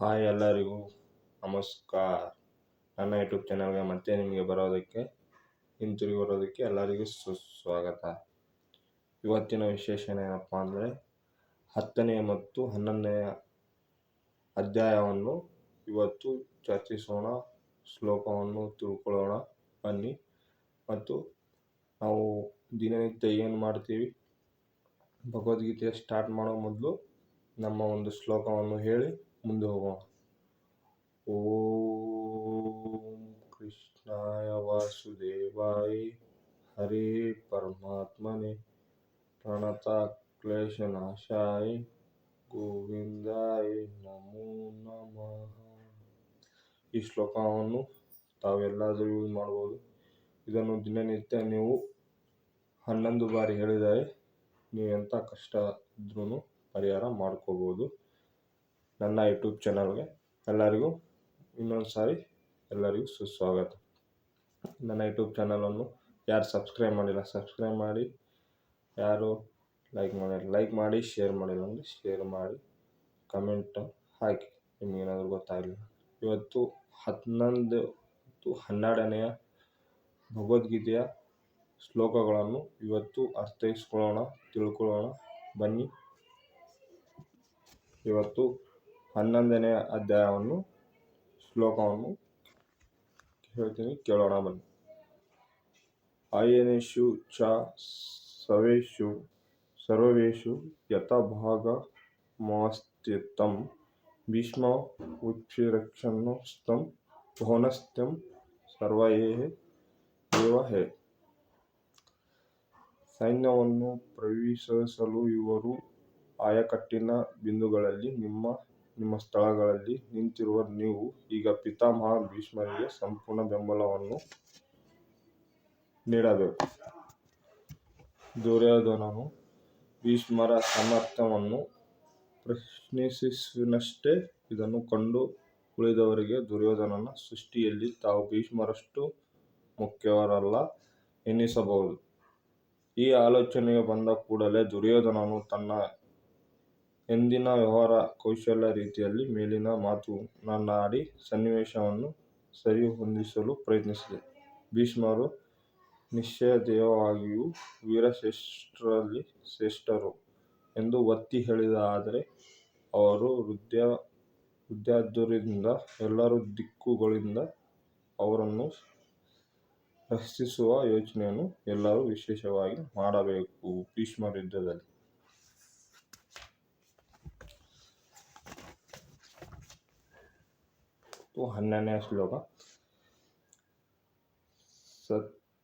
Hi ಎಲ್ಲರಿಗೂ ನಮಸ್ಕಾರ. ನನ್ನ ಯೂಟ್ಯೂಬ್ ಚಾನಲ್ಗೆ ಮತ್ತೆ ನಿಮಗೆ ಬರೋದಕ್ಕೆ, ಹಿಂತಿರುಗಿ ಬರೋದಕ್ಕೆ ಎಲ್ಲರಿಗೂ ಸುಸ್ವಾಗತ. ಇವತ್ತಿನ ವಿಶೇಷ ಏನಪ್ಪ ಅಂದರೆ ಹತ್ತನೆಯ ಮತ್ತು ಹನ್ನೊಂದನೆಯ ಅಧ್ಯಾಯವನ್ನು ಇವತ್ತು ಚರ್ಚಿಸೋಣ, ಶ್ಲೋಕವನ್ನು ತಿಳ್ಕೊಳ್ಳೋಣ. ಬನ್ನಿ. ಮತ್ತು ನಾವು ದಿನನಿತ್ಯ ಏನು ಮಾಡ್ತೀವಿ? ಭಗವದ್ಗೀತೆ ಸ್ಟಾರ್ಟ್ ಮಾಡೋ ಮೊದಲು ನಮ್ಮ ಒಂದು ಶ್ಲೋಕವನ್ನು ಹೇಳಿ ಮುಂದೆ ಹೋಗೋಣ ಓಂ ಕೃಷ್ಣಾಯ ವಾಸುದೇವಾಯ ಹರಿ ಪರಮಾತ್ಮನೆ ಪ್ರಣತ ಕ್ಲೇಶನಾಶಾಯ ಗೋವಿಂದಾಯ ನಮೋ ನಮಃ ಈ ಶ್ಲೋಕವನ್ನು ತಾವೆಲ್ಲಾದರೂ ಯೂಸ್ ಮಾಡ್ಬೋದು ಇದನ್ನು ದಿನನಿತ್ಯ ನೀವು ಹನ್ನೊಂದು ಬಾರಿ ಹೇಳಿದರೆ ನೀವು ಎಂಥ ಕಷ್ಟ ಇದ್ರೂ ಪರಿಹಾರ ಮಾಡ್ಕೋಬೋದು. ನನ್ನ ಯೂಟ್ಯೂಬ್ ಚಾನಲ್ಗೆ ಎಲ್ಲರಿಗೂ ಇನ್ನೊಂದು ಸಾರಿ ಎಲ್ಲರಿಗೂ ಸುಸ್ವಾಗತ. ನನ್ನ ಯೂಟ್ಯೂಬ್ ಚಾನಲನ್ನು ಯಾರು ಸಬ್ಸ್ಕ್ರೈಬ್ ಮಾಡಿಲ್ಲ, ಸಬ್ಸ್ಕ್ರೈಬ್ ಮಾಡಿ. ಯಾರು ಲೈಕ್ ಮಾಡಿಲ್ಲ, ಲೈಕ್ ಮಾಡಿ, ಶೇರ್ ಮಾಡಿಲ್ಲ ಅಂದರೆ ಶೇರ್ ಮಾಡಿ, ಕಮೆಂಟ್ ಹಾಕಿ. ನಿಮಗೇನಾದರೂ ಗೊತ್ತಾಗಲಿಲ್ಲ ಇವತ್ತು ಹನ್ನೊಂದು ಹನ್ನೆರಡನೆಯ ಭಗವದ್ಗೀತೆಯ ಶ್ಲೋಕಗಳನ್ನು ಇವತ್ತು ಅರ್ಥೈಸ್ಕೊಳ್ಳೋಣ, ತಿಳ್ಕೊಳ್ಳೋಣ. ಬನ್ನಿ. ಇವತ್ತು ಹನ್ನೊಂದನೆಯ ಅಧ್ಯಾಯವನ್ನು, ಶ್ಲೋಕವನ್ನು ಹೇಳ್ತೀನಿ, ಕೇಳೋಣ ಬನ್ನಿ. ಅಯನೇಶು ಚ ಸವೇಶು ಸರ್ವೇಷು ಯಥಭಾಗಮಾಸ್ತ್ಯಂ ಭೀಷ್ಮ ಉಚ್ಚಿರಕ್ಷಣಸ್ತಂ ಭೋನಸ್ತಂ ಸರ್ವಯೇ ದೇವ ಹೇ. ಸೈನ್ಯವನ್ನು ಪ್ರವೇಶಿಸಲು ಇವರು ಆಯಕಟ್ಟಿನ ಬಿಂದುಗಳಲ್ಲಿ ನಿಮ್ಮ ನಿಮ್ಮ ಸ್ಥಳಗಳಲ್ಲಿ ನಿಂತಿರುವ ನೀವು ಈಗ ಪಿತಾಮಹ ಭೀಷ್ಮರಿಗೆ ಸಂಪೂರ್ಣ ಬೆಂಬಲವನ್ನು ನೀಡಬೇಕು. ದುರ್ಯೋಧನನು ಭೀಷ್ಮರ ಸಾಮರ್ಥ್ಯವನ್ನು ಪ್ರಶ್ನಿಸಿನಷ್ಟೇ ಇದನ್ನು ಕಂಡು ಉಳಿದವರಿಗೆ ದುರ್ಯೋಧನನ ಸೃಷ್ಟಿಯಲ್ಲಿ ತಾವು ಭೀಷ್ಮರಷ್ಟು ಮುಖ್ಯವರಲ್ಲ ಎನ್ನಿಸಬಹುದು. ಈ ಆಲೋಚನೆಗೆ ಬಂದ ಕೂಡಲೇ ದುರ್ಯೋಧನನು ತನ್ನ ಎಂದಿನ ವ್ಯವಹಾರ ಕೌಶಲ್ಯ ರೀತಿಯಲ್ಲಿ ಮೇಲಿನ ಮಾತು ನನ್ನಾಡಿ ಸನ್ನಿವೇಶವನ್ನು ಸರಿಹೊಂದಿಸಲು ಪ್ರಯತ್ನಿಸಿದೆ. ಭೀಷ್ಮರು ನಿಸ್ಸಂದೇಹವಾಗಿಯೂ ವೀರಶ್ರೇಷ್ಠರಲ್ಲಿ ಶ್ರೇಷ್ಠರು ಎಂದು ಒತ್ತಿ ಹೇಳಿದ. ಆದರೆ ಅವರು ವೃದ್ಧಾದ್ಯರಿಂದ ಎಲ್ಲರೂ ದಿಕ್ಕುಗಳಿಂದ ಅವರನ್ನು ರಕ್ಷಿಸುವ ಯೋಚನೆಯನ್ನು ಎಲ್ಲರೂ ವಿಶೇಷವಾಗಿ ಮಾಡಬೇಕು. ಭೀಷ್ಮರ ಯುದ್ಧದಲ್ಲಿ ಹನ್ನೆರಡನೆಯ ಶ್ಲೋಕ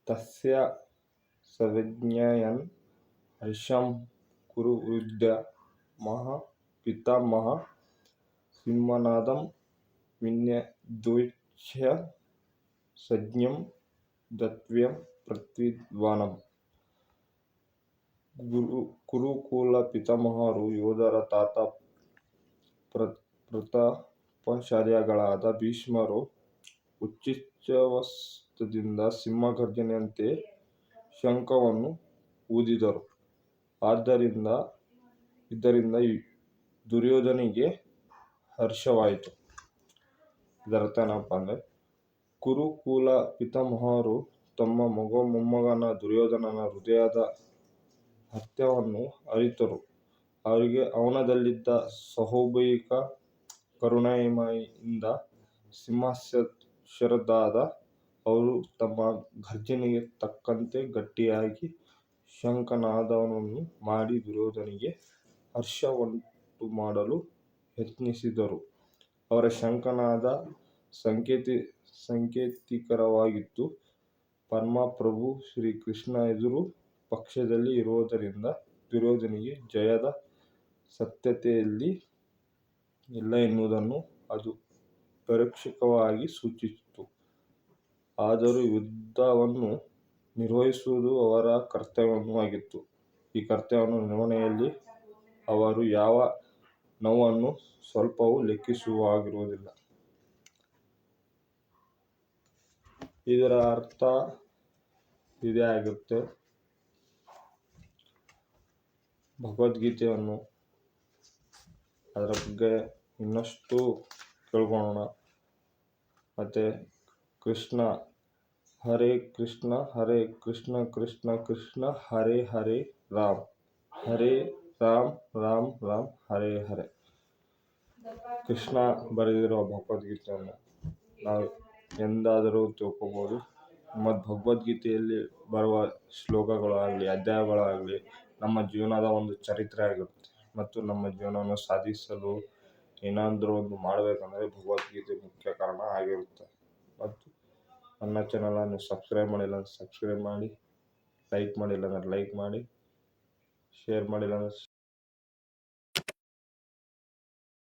ತಸ್ಯ ಸವಿಜ್ಞಾಯನ್ ಹರ್ಷಂ ಕುರುವೃದ್ಧ ಮಹ ಪಿತಾಮಹ ಸಿಂಹನಾದಂ ವಿನ್ಯದ್ವೇಕ್ಷ್ಯ ಸಂಜ್ಞಂ ದತ್ವ್ಯಂ ಪ್ರತಿದ್ವಾನಂ ಕುರುಕುಲ ಪಿತಾಮಹರು ಯೋಧರ ತಾತ ಪ್ರತಾಪಶಾಲಿಗಳಾದ ಭೀಷ್ಮರು ಉಚ್ಛ್ವಾಸದಿಂದ ಸಿಂಹಗರ್ಜನೆಯಂತೆ ಶಂಖವನ್ನು ಊದಿದರು. ಆದ್ದರಿಂದ, ಇದರಿಂದ ದುರ್ಯೋಧನಿಗೆ ಹರ್ಷವಾಯಿತು. ಇದರರ್ಥ ಏನಪ್ಪ ಅಂದರೆ, ಕುರುಕುಲ ಪಿತಾಮಹರು ತಮ್ಮ ಮಗ ಮೊಮ್ಮಗನ ದುರ್ಯೋಧನನ ಹೃದಯದ ಹತ್ಯವನ್ನು ಅರಿತರು. ಅವರಿಗೆ ಅವನದಲ್ಲಿದ್ದ ಸ್ವಾಭಾವಿಕ ಕರುಣೆಯಿಂದ ಸಿಂಹಸದೃಶರಾದ ಅವರು ತಮ್ಮ ಗರ್ಜನೆಗೆ ತಕ್ಕಂತೆ ಗಟ್ಟಿಯಾಗಿ ಶಂಖನಾದವನ್ನು ಮಾಡಿ ದುರ್ಯೋಧನನಿಗೆ ಹರ್ಷವನ್ನುಂಟುಮಾಡಲು ಯತ್ನಿಸಿದರು. ಅವರ ಶಂಖನಾದ ಸಾಂಕೇತಿಕವಾಗಿತ್ತು. ಪರಮಪ್ರಭು ಶ್ರೀಕೃಷ್ಣ ಎದುರು ಪಕ್ಷದಲ್ಲಿ ಇರುವುದರಿಂದ ದುರ್ಯೋಧನನಿಗೆ ಜಯದ ಸಾಧ್ಯತೆಯೇ ಇಲ್ಲ ಎನ್ನುವುದನ್ನು ಅದು ಪರೋಕ್ಷವಾಗಿ ಸೂಚಿಸಿತು. ಆದರೂ ಯುದ್ಧವನ್ನು ನಿರ್ವಹಿಸುವುದು ಅವರ ಕರ್ತವ್ಯವೂ ಆಗಿತ್ತು. ಈ ಕರ್ತವ್ಯವನ್ನು ನಿರ್ವಹಣೆಯಲ್ಲಿ ಅವರು ಯಾವ ನೋವನ್ನು ಸ್ವಲ್ಪವೂ ಲೆಕ್ಕಿಸುವಾಗಿರುವುದಿಲ್ಲ ಇದರ ಅರ್ಥ ಇದೇ ಆಗಿರುತ್ತೆ. ಭಗವದ್ಗೀತೆಯನ್ನು ಅದರ ಬಗ್ಗೆ ಇನ್ನಷ್ಟು ತಿಳ್ಕೊಳ್ಳೋಣ ಮತ್ತು ಕೃಷ್ಣ, ಹರೇ ಕೃಷ್ಣ ಹರೇ ಕೃಷ್ಣ ಕೃಷ್ಣ ಕೃಷ್ಣ, ಹರೇ ಹರೇ ರಾಮ್. ಹರೇ ರಾಮ್ ರಾಮ್ ರಾಮ್, ಹರೇ ಹರೇ. ಕೃಷ್ಣ ಬರೆದಿರೋ ಭಗವದ್ಗೀತೆಯನ್ನು ನಾವು ಎಂದಾದರೂ ತಿಳ್ಕೊಬೋದು. ಮತ್ತು ಭಗವದ್ಗೀತೆಯಲ್ಲಿ ಬರುವ ಶ್ಲೋಕಗಳಾಗಲಿ, ಅಧ್ಯಾಯಗಳಾಗಲಿ ನಮ್ಮ ಜೀವನದ ಒಂದು ಚರಿತ್ರೆ ಆಗಿರುತ್ತೆ. ಮತ್ತು ನಮ್ಮ ಜೀವನವನ್ನು ಸಾಧಿಸಲು ಏನಾದರೂ ಒಂದು ಮಾಡಬೇಕಂದ್ರೆ ಭಗವದ್ಗೀತೆ ಮುಖ್ಯ ಕಾರಣ ಆಗಿರುತ್ತೆ. ಮತ್ತು ನನ್ನ ಚಾನಲನ್ನು ಸಬ್ಸ್ಕ್ರೈಬ್ ಮಾಡಿಲ್ಲ ಅಂದರೆ ಸಬ್ಸ್ಕ್ರೈಬ್ ಮಾಡಿ ಲೈಕ್ ಮಾಡಿಲ್ಲ ಅಂದರೆ ಲೈಕ್ ಮಾಡಿ ಶೇರ್ ಮಾಡಿಲ್ಲ ಅಂದರೆ